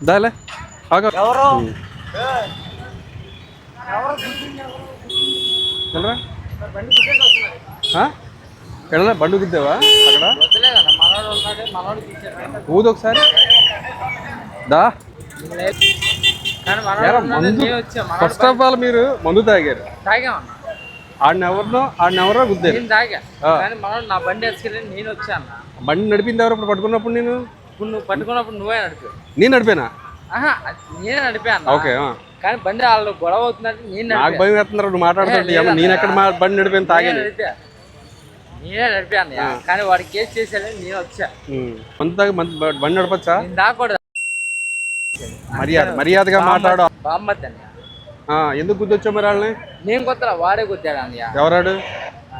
దాలే ఆగ? వెళ్ళరా బండి గుద్దావా అక్కడ ఊదు ఒకసారి దా ఫస్ట్ ఆఫ్ ఆల్ మీరు మందు తాగారు తాగామన్న ఆడిని ఎవరినో ఆడిని ఎవరో గుద్దారు తాగా నా బండి నేను వచ్చా అన్న బండి నడిపింది ఎవరు ఇప్పుడు పట్టుకున్నప్పుడు నేను ఇప్పుడు నువ్వు పట్టుకున్నప్పుడు నువ్వే నడిపి. నేను నడిపానా? ఆహా అది నేనే నడిపా ఓకే ఆ. కానీ బండి వాళ్ళు గొడవ అవుతుందంటే నేను నాకు నడిపా భయం వేస్తున్నారు నువ్వు మాట్లాడుతుంటే నేను ఎక్కడ మా బండి నడిపాను నేనే తాగాను నడిపా. నేనే నడిపా అన్నయ్య. కానీ వాడు కేసు చేసేయాలని నేను వచ్చా. ఉమ్. మందు తాగి మందు బండి నడపచ్చా? నేను దాకూడదు మర్యాద మర్యాదగా మాట్లాడు. బామ్మద్ది అన్నయ్య. ఆ, ఎందుకు గుద్దొచ్చావు మరి వాళ్ళని? నేను కొత్తరా వాడే కొట్టాడు అన్నయ్య. ఎవరాడు?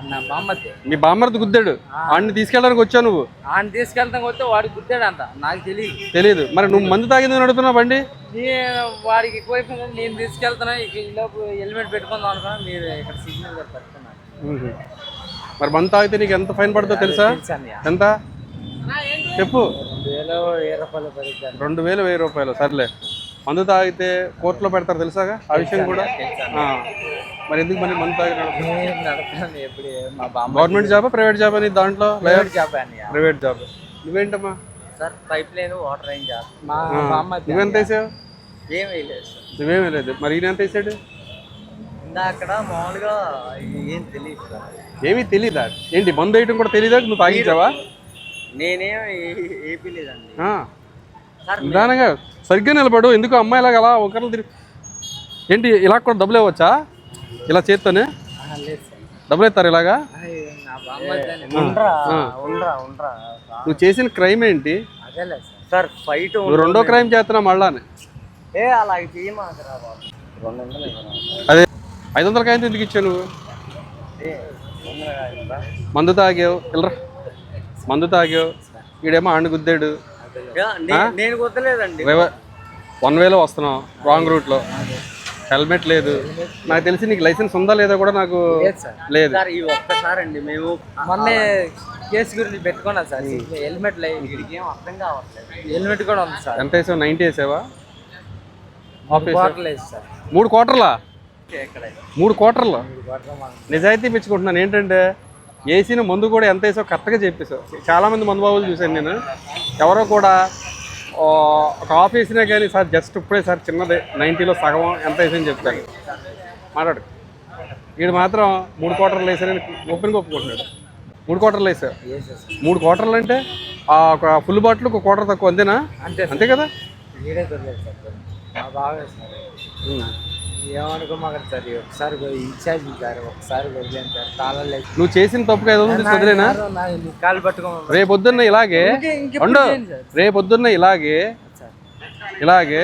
అన్న బామ్మద్ది మీ బామ్మర్ది గుద్దాడు. ఆడిని తీసుకెళ్ళడానికి వచ్చావు నువ్వు? ఆయన తీసుకెళ్తాం కొత్తే వాడు గుద్దాడు అంట నాకు తెలియదు తెలియదు మరి నువ్వు మందు తాగింది నడుపుతున్నావు బండి? నేను వాడికి ఎక్కువైపోయింది నేను తీసుకెళ్తున్నా ఇక ఈలోపు హెల్మెట్ పెట్టుకుందాం అనుకున్నా మీరు ఇక్కడ సిగ్నల్ పెట్టుకున్నాను. మరి మందు తాగితే నీకు ఎంత ఫైన్ పడుతుందో తెలుసా? తెలుసా అన్నయ్య. ఎంత? చెప్పు. రెండు వేలు వెయ్యి రూపాయలు రెండు వేలు వెయ్యి రూపాయలు. సర్లే. మందు తాగితే కోర్టులో పెడతారు తెలుసాగా? ఆ విషయం కూడా? ఆ. మరి ఎందుకు మరి మందు తాగి ఎప్పుడు మా బామ్మ గవర్నమెంట్ జాబా ప్రైవేట్ జాబ్ అని దాంట్లో ప్రైవేట్ జాబ్ అన్నయ్య ప్రైవేట్ జాబ్ నువ్వేంటమ్మా? సార్ పైప్ లైన్ వాటర్ ఏం జాబ్ మా. బామ్మ నువ్వెంత వేసావు? ఏం వేయలేదు సార్. నువ్వేమీ లేదు. మరి ఈయన ఎంత వేసాడు? అక్కడ మామూలుగా ఏం తెలియదు సార్. ఏమీ తెలీదా? ఏంటి మందు వేయటం కూడా తెలీదా? నువ్వు తాగించావా? నేనేం ఏపీ లేదండి. నిదానంగా సరిగ్గా నిలబడు. ఎందుకు అమ్మాయిలాగా అలా ఒకరిని ఏంటి ఇలా కూడా డబ్బులు ఇవ్వచ్చా? ఇలా చేత్తోనే? డబ్బులు ఇస్తారు ఇలాగా? నా బామ్మ ఉండరా ఉండరా ఉండరా. నువ్వు చేసిన క్రైమ్ ఏంటి? అదేలే సార్. సార్ ఫైట్ రెండో క్రైమ్ చేస్తున్నావు మళ్ళానే. ఏ అలా చేయమాకరా బాబు. రెండు వందలు ఇవ్వరా? అదే ఐదు వందల కాయంతో ఎందుకు ఇచ్చావు నువ్వు? మందు తాగావు. వెళ్ళరా మందు తాగావు. ఈడేమో ఆండు గుద్దాడు. నేను వన్ వేలో వస్తున్నావు రాంగ్ రూట్లో. హెల్మెట్ లేదు. నాకు తెలిసి నీకు లైసెన్స్ ఉందా లేదా కూడా నాకు లేదు సార్. ఈ ఒక్కసారి అండి మేము మొన్నే కేసు గురించి పెట్టుకున్నాం సార్. హెల్మెట్ లేదు వీడికి ఏం అర్థం కావట్లేదు. హెల్మెట్ కూడా ఉంది సార్. ఎంత వేసావు? నైంటీ వేసావా? మూడు క్వార్టర్లా మూడు క్వార్టర్లు నిజాయితీ మెచ్చుకుంటున్నాను ఏంటంటే వేసిన మందు కూడా ఎంత వేసావు కరెక్ట్గా చెప్పేసావు చాలామంది మందు బాబులు చూశాను నేను. ఎవరో కూడా ఒక హాఫ్ వేసినా కానీ సార్ జస్ట్ ఇప్పుడే సార్ చిన్నదే. నైంటీలో సగం ఎంత వేసని చెప్తాను. మాట్లాడు. వీడు మాత్రం మూడు క్వార్టర్లు వేసారని ఓపెన్గా ఒప్పుకుంటున్నాడు. మూడు క్వార్టర్లు వేసావు వేసేసారు మూడు క్వార్టర్లు అంటే ఆ ఒక ఫుల్ బాటిల్ ఒక క్వార్టర్ తక్కువ అంతేనా? అంతే అంతే కదా? వీడే దొరలేదు సార్ మా బాగా సార్ ఉమ్. ఏమనుకోమాక సార్ ఒకసారి ఇన్ఛార్జ్ సార్ ఒకసారి వదిలేను సార్ తాళాలు లేదు నువ్వు చేసిన తప్పుగా ఉంది వదిలేనా కాలు రేపొద్దున్న ఇలాగే ఉండు రేపొద్దున్న ఇలాగే ఇలాగే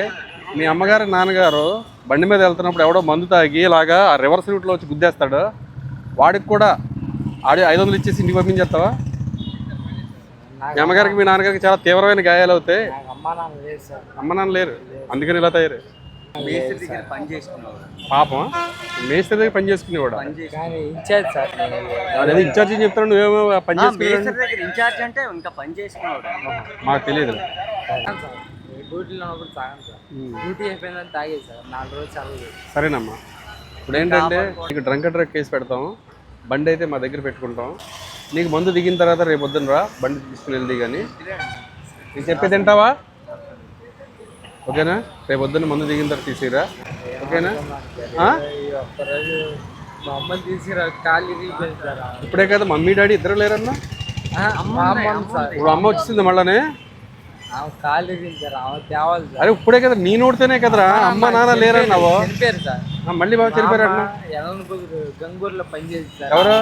మీ అమ్మగారు నాన్నగారు బండి మీద వెళ్తున్నప్పుడు ఎవడో మందు తాగి ఇలాగా ఆ రివర్స్ రూట్లో వచ్చి గుద్దేస్తాడు. వాడికి కూడా ఆడి ఐదు వందలు ఇచ్చేసి ఇంటికి పంపించేస్తావా? మీ అమ్మగారికి మీ నాన్నగారికి చాలా తీవ్రమైన గాయాలు అవుతాయి. అమ్మ నాన్న లేరు. అందుకని ఇలా తయారు. మేస్త్రి దగ్గర పని చేసుకున్నావు పాపం మేస్త్రి దగ్గర పని చేసుకునేవాడు? కానీ ఇన్ఛార్జ్ సార్. అదే ఇన్ఛార్జ్ అని చెప్తాడు నువ్వేమో పని చేసుకునేవాడు దగ్గర ఇన్ఛార్జ్ అంటే ఇంకా పని చేసుకున్నాడు మాకు తెలియదు. డ్యూటీలో ఉన్నప్పుడు తాగాను సార్. డ్యూటీ అయిపోయిందని తాగేది సార్. నాలుగు రోజులు సరేనమ్మా. ఇప్పుడు ఏంటంటే నీకు డ్రంక్ అండ్ డ్రగ్ కేసు పెడతాం. బండి అయితే మా దగ్గర పెట్టుకుంటాం. నీకు మందు దిగిన తర్వాత రేపు పొద్దున్న రా బండి తీసుకుని వెళ్ళి కానీ నీకు చెప్పేది తింటావా ఓకేనా? రేపు పొద్దున్న మందు దిగిన తర్వాత తీసిరా? ఓకేనా? ఇప్పుడే కదా మమ్మీ డాడీ ఇద్దరు లేరన్నా? ఇప్పుడు అమ్మ వచ్చింది మళ్ళానే? అరే ఇప్పుడే కదా నీ నోటితోనే కదరా? అమ్మ నాన్న లేరన్నావు. మళ్ళీ బాగా చనిపోయారు అన్న ఎలన్ కుదురు గంగూరులో పనిచేసి సార్. ఎవరు?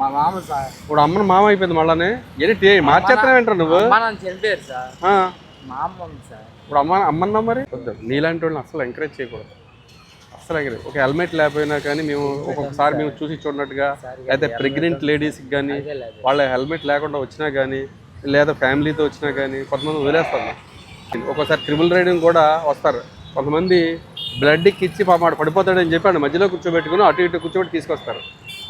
మా మామ సార్. ఇప్పుడు అమ్మను మామ అయిపోయింది మళ్ళానే? ఏంటి మార్చేస్తున్నావు ఏంటారు నువ్వు? చనిపోయారు సార్. ఆ. మా అమ్మ సార్. ఇప్పుడు అమ్మ అమ్మన్నా మరి వద్దు. నీలాంటి వాళ్ళని అసలు ఎంకరేజ్ చేయకూడదు. అసలు ఎంకరేజ్ ఒక హెల్మెట్ లేకపోయినా కానీ మేము ఒక్కొక్కసారి మేము చూసి చూడనట్టుగా అయితే ప్రెగ్నెంట్ లేడీస్కి కానీ వాళ్ళ హెల్మెట్ లేకుండా వచ్చినా కానీ లేదా ఫ్యామిలీతో వచ్చినా కానీ కొంతమంది వదిలేస్తారు. ఒక్కోసారి ట్రిపుల్ రైడింగ్ కూడా వస్తారు. కొంతమంది బ్లడ్ ఇచ్చి పాప పడిపోతాడని చెప్పి మధ్యలో కూర్చోబెట్టుకుని అటు ఇటు కూర్చోబెట్టి తీసుకొస్తారు.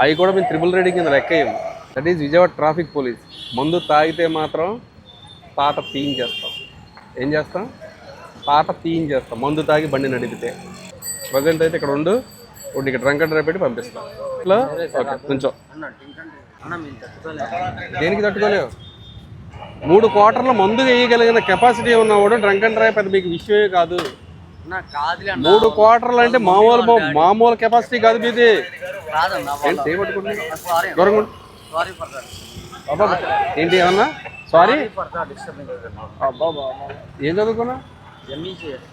అవి కూడా మేము ట్రిపుల్ రైడింగ్ కింద లెక్కయ్యాము that is Vijayawada traffic police మందు తాగితే మాత్రం పాత పీయింగ్ చేస్తాం. ఏం చేస్తాం? తాట తీయించేస్తాం మందు తాగి బండి నడిపితే. ప్రజెంట్ అయితే ఇక్కడ ఉండు ఇప్పుడు ఇక్కడ డ్రంక్ అండ్ డ్రైవ్ పెట్టి పంపిస్తాం. ఇట్లా ఓకే కొంచెం దేనికి తట్టుకోలేవు? మూడు క్వార్టర్ల మందు వేయగలిగిన కెపాసిటీ ఉన్నవాడు డ్రంక్ అండ్ డ్రైవ్ పెద్ద మీకు విషయమే కాదు. మూడు క్వార్టర్లు అంటే మామూలు మామూలు కెపాసిటీ కాదు మీది. ఏంటి ఏమన్నా? సారీ. ఏం చదువుకున్నా ఎంఈసిఎస్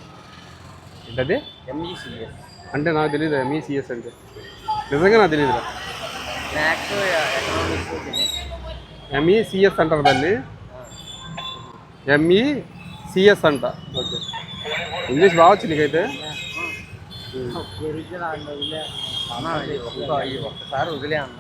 ఏంటది? ఎంఈసిఎస్ అంటే నాకు తెలియదు ఎంఈసిఎస్ అంటే. నిజంగా నాకు తెలియదు మ్యాథ్స్ ఎకనామిక్స్ ఎంఈసిఎస్ అంటారు దాన్ని. ఎంఈ సిఎస్ అంట. ఓకే. ఇంగ్లీష్ బాగా నీకైతే. ఒక్కసారి వదిలే. అన్న.